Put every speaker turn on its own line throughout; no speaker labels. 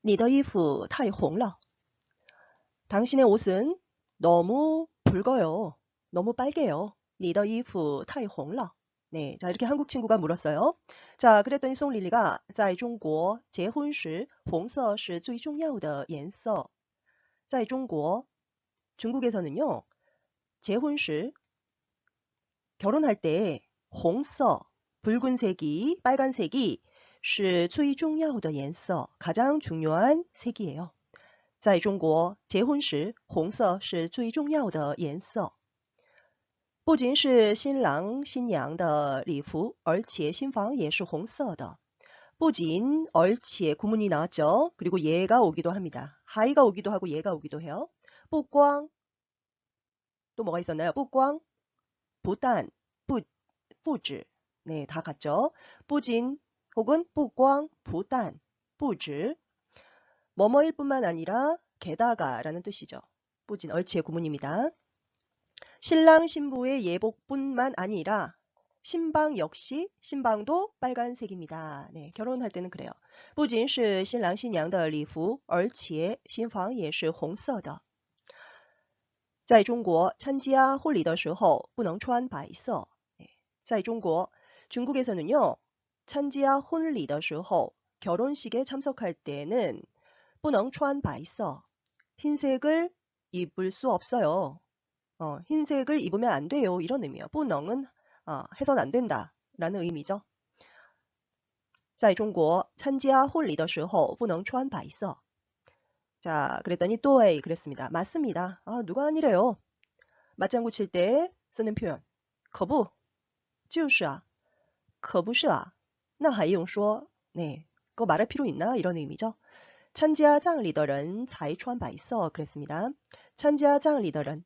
你的衣服太红了. 당신의 옷은 너무 붉어요. 너무 빨개요. 你的衣服太红了. 네, 자 이렇게 한국 친구가 물었어요. 자, 그랬더니 송릴리가 在中国结婚时红色是最重要的颜色.在中国 중국에서는요. 结婚时 결혼할 때 홍서 붉은색이 빨간색이 是最重要的颜色 가장 중요한 색이에요. 在中国结婚时红色是最重要的颜色.不仅是新郎新娘的礼服，而且新房也是红色的。不仅而且구문이 나왔죠. 그리고 얘가 오기도 합니다. 하이가 오기도 하고 얘가 오기도 해요. 不光또 뭐가 있었나요? 不光不但不不止 네, 다 같죠. 不仅 혹은 不光不但不止 뭐뭐일 뿐만 아니라 게다가라는 뜻이죠. 不仅 얼치의 구문입니다. 신랑 신부의 예복뿐만 아니라 신방 역시 신방도 빨간색입니다. 네, 결혼할 때는 그래요. 不仅是新郎新娘的礼服，而且新房也是红色的。在中国参加婚礼的时候不能穿白色。在中国 중국에서는요. 参加 婚礼的时候 결혼식에 참석할 때는 不能穿白色 흰색을 입을 수 없어요. 어, 흰색을 입으면 안 돼요. 이런 의미예요. 뿌능은 어, 해선 안 된다. 라는 의미죠. 在中国参加婚礼的时候不能穿白色. 자, 그랬더니 또에 그랬습니다. 맞습니다. 아, 누가 아니래요. 맞장구 칠 때 쓰는 표현. 거부. 就是啊. 거부是啊. 那还用说. 네. 그거 말할 필요 있나? 이런 의미죠.参加 葬礼的人 才穿白色 그랬습니다. 参加 葬礼的人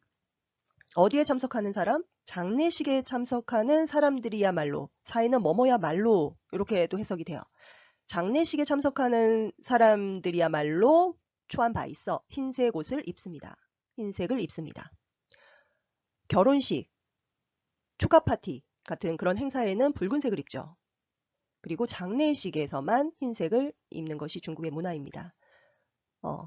어디에 참석하는 사람? 장례식에 참석하는 사람들이야말로 차이는 뭐뭐야말로 이렇게 또 해석이 돼요. 장례식에 참석하는 사람들이야말로 초안바 있어 흰색 옷을 입습니다. 흰색을 입습니다. 결혼식, 축하 파티 같은 그런 행사에는 붉은색을 입죠. 그리고 장례식에서만 흰색을 입는 것이 중국의 문화입니다. 어,